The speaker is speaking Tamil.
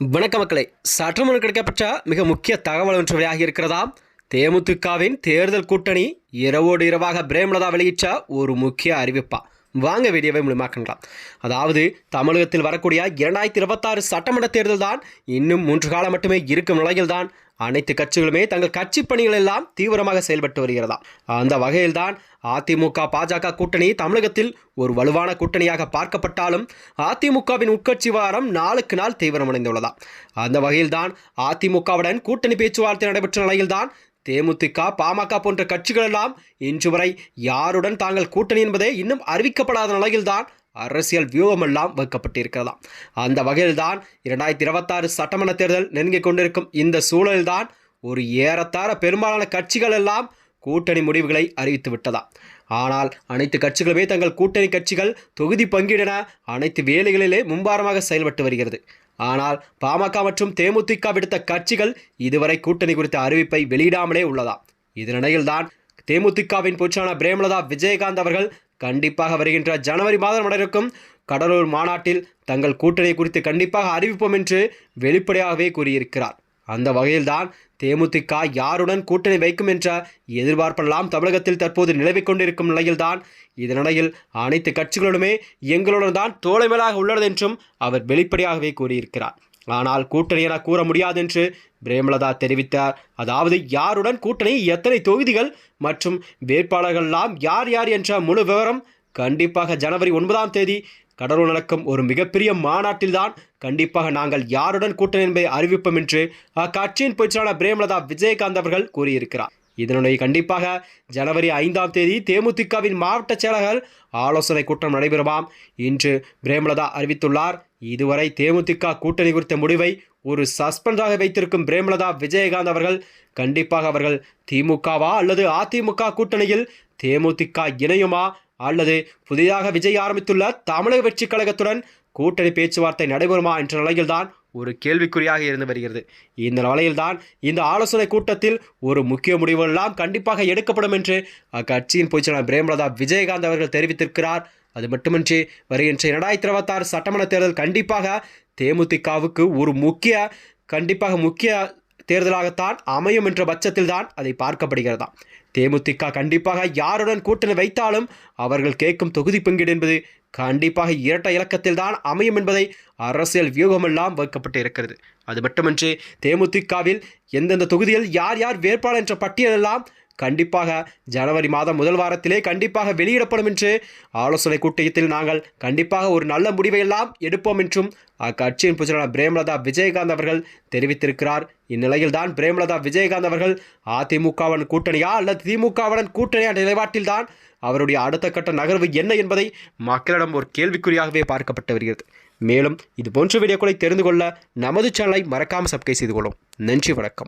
வணக்க மக்களை. சற்றுமுன் கிடைக்கப்பட்ட மிக முக்கிய தகவல் ஒன்று வெளியாகி இருக்கிறதா? தேமுதிகவின் தேர்தல் கூட்டணி இரவோடு இரவாக பிரேமலதா வெளியிட்ட ஒரு முக்கிய அறிவிப்பா. வாங்க வீடியோவை மூலமாக்கலாம் அதாவது தமிழகத்தில் வரக்கூடிய இரண்டாயிரத்தி இருபத்தாறு சட்டமன்ற தேர்தல் தான் இன்னும் மூன்று காலம் மட்டுமே இருக்கும் நிலையில்தான் அனைத்து கட்சிகளுமே தங்கள் கட்சி பணிகள் எல்லாம் தீவிரமாக செயல்பட்டு வருகிறதா? அந்த வகையில்தான் அதிமுக பாஜக கூட்டணி தமிழகத்தில் ஒரு வலுவான கூட்டணியாக பார்க்கப்பட்டாலும் அதிமுகவின் உட்கட்சி வாரம் நாளுக்கு நாள் தீவிரமடைந்துள்ளதா? அந்த வகையில்தான் அதிமுகவுடன் கூட்டணி பேச்சுவார்த்தை நடைபெற்ற நிலையில்தான் தேமுதிக பாமக போன்ற கட்சிகள் எல்லாம் இன்று வரை யாருடன் தாங்கள் கூட்டணி என்பதே இன்னும் அறிவிக்கப்படாத நிலையில்தான் அரசியல் வியூகமெல்லாம் வைக்கப்பட்டிருக்கிறதாம். அந்த வகையில்தான் இரண்டாயிரத்தி இருபத்தாறு சட்டமன்ற தேர்தல் நெருங்கிக் கொண்டிருக்கும் இந்த சூழலில்தான் ஒரு ஏறத்தாழ பெரும்பாலான கட்சிகள் எல்லாம் கூட்டணி முடிவுகளை அறிவித்து விட்டதா ஆனால் அனைத்து கட்சிகளுமே தங்கள் கூட்டணி கட்சிகள் தொகுதி பங்கீடென அனைத்து வேலைகளிலே மும்பாரமாக செயல்பட்டு வருகிறது. ஆனால் பாமக மற்றும் தேமுதிக விடுத்த கட்சிகள் இதுவரை கூட்டணி குறித்த அறிவிப்பை வெளியிடாமலே உள்ளதா இதனிடையில்தான் தேமுதிகவின் பொச்சான பிரேமலதா விஜயகாந்த் அவர்கள் கண்டிப்பாக வருகின்ற ஜனவரி மாதம் நடக்கும் கடலூர் மாநாட்டில் தங்கள் கூட்டணி குறித்து கண்டிப்பாக அறிவிப்போம் என்று வெளிப்படையாகவே கூறியிருக்கிறார். அந்த வகையில்தான் தேமுதிக யாருடன் கூட்டணி வைக்கும் என்ற எதிர்பார்ப்பெல்லாம் தமிழகத்தில் தற்போது நிலவிக் கொண்டிருக்கும் நிலையில்தான். இதனிடையில் அனைத்து கட்சிகளுமே எங்களுடன் தான் தோழமையாக உள்ளது என்றும் அவர் வெளிப்படையாகவே கூறியிருக்கிறார். ஆனால் கூட்டணி என கூற முடியாது என்று பிரேமலதா தெரிவித்தார். அதாவது யாருடன் கூட்டணி எத்தனை தொகுதிகள் மற்றும் வேட்பாளர்கள்லாம் யார் யார் என்ற முழு விவரம் கண்டிப்பாக ஜனவரி ஒன்பதாம் தேதி கடலூர் நடக்கும் ஒரு மிகப்பெரிய மாநாட்டில்தான் கண்டிப்பாக நாங்கள் யாருடன் கூட்டணி என்பதை அறிவிப்போம் என்று அக்கட்சியின் பொதுச்செயலாளர் பிரேமலதா விஜயகாந்த் அவர்கள் கூறியிருக்கிறார். இதனுடைய கண்டிப்பாக ஜனவரி ஐந்தாம் தேதி தேமுதிகவின் மாவட்ட செயலர்கள் ஆலோசனை கூட்டம் நடைபெறுமாம் இன்று பிரேமலதா அறிவித்துள்ளார். இதுவரை தேமுதிக கூட்டணி குறித்த முடிவை ஒரு சஸ்பெண்டாக வைத்திருக்கும் பிரேமலதா விஜயகாந்த் அவர்கள் கண்டிப்பாக அவர்கள் திமுகவா அல்லது அதிமுக கூட்டணியில் தேமுதிக இணையுமா அல்லது புதிதாக விஜய் ஆரம்பித்துள்ள தமிழக வெற்றிக் கழகத்துடன் கூட்டணி பேச்சுவார்த்தை நடைபெறுமா என்ற நிலையில்தான் ஒரு கேள்விக்குறியாக இருந்து வருகிறது. இந்த நிலையில்தான் இந்த ஆலோசனை கூட்டத்தில் ஒரு முக்கிய முடிவெல்லாம் கண்டிப்பாக எடுக்கப்படும் என்று அக்கட்சியின் பொதுச்செயலாளர் பிரேமலதா விஜயகாந்த் அவர்கள் தெரிவித்திருக்கிறார். அது மட்டுமின்றி வருகின்ற இரண்டாயிரத்தி இருபத்தாறு சட்டமன்ற தேர்தல் கண்டிப்பாக தேமுதிகவுக்கு ஒரு முக்கிய கண்டிப்பாக முக்கிய தேர்தலாகத்தான் அமையும் என்ற பட்சத்தில் தான் அதை பார்க்கப்படுகிறதாம் தேமுதிக கண்டிப்பாக யாருடன் கூட்டணி வைத்தாலும் அவர்கள் கேட்கும் தொகுதி பங்கீடு என்பது கண்டிப்பாக இரட்டை இலக்கத்தில் தான் அமையும் என்பதை அரசியல் வியூகமெல்லாம் வைக்கப்பட்டு இருக்கிறது அது மட்டுமன்றி தேமுதிகவில் எந்தெந்த தொகுதியில் யார் யார் வேட்பாளர் என்ற பட்டியலெல்லாம் கண்டிப்பாக ஜனவரி மாதம் முதல் வாரத்திலே கண்டிப்பாக வெளியிடப்படும் என்று ஆலோசனை கூட்டத்தில் நாங்கள் கண்டிப்பாக ஒரு நல்ல முடிவை எல்லாம் எடுப்போம் என்றும் அக்கட்சியின் புஜலான பிரேமலதா விஜயகாந்த் அவர்கள் தெரிவித்திருக்கிறார். இந்நிலையில்தான் பிரேமலதா விஜயகாந்த் அவர்கள் அதிமுகவுடன் கூட்டணியா அல்லது திமுகவுடன் கூட்டணியா நிலைப்பாட்டில்தான் அவருடைய அடுத்த கட்ட நகர்வு என்ன என்பதை மக்களிடம் ஒரு கேள்விக்குறியாகவே பார்க்கப்பட்டு வருகிறது. மேலும் இது போன்ற வீடியோக்களை தெரிந்து கொள்ள நமது சேனலை மறக்காமல் சப்ஸ்கிரைப் செய்து கொள்ளும். நன்றி வணக்கம்.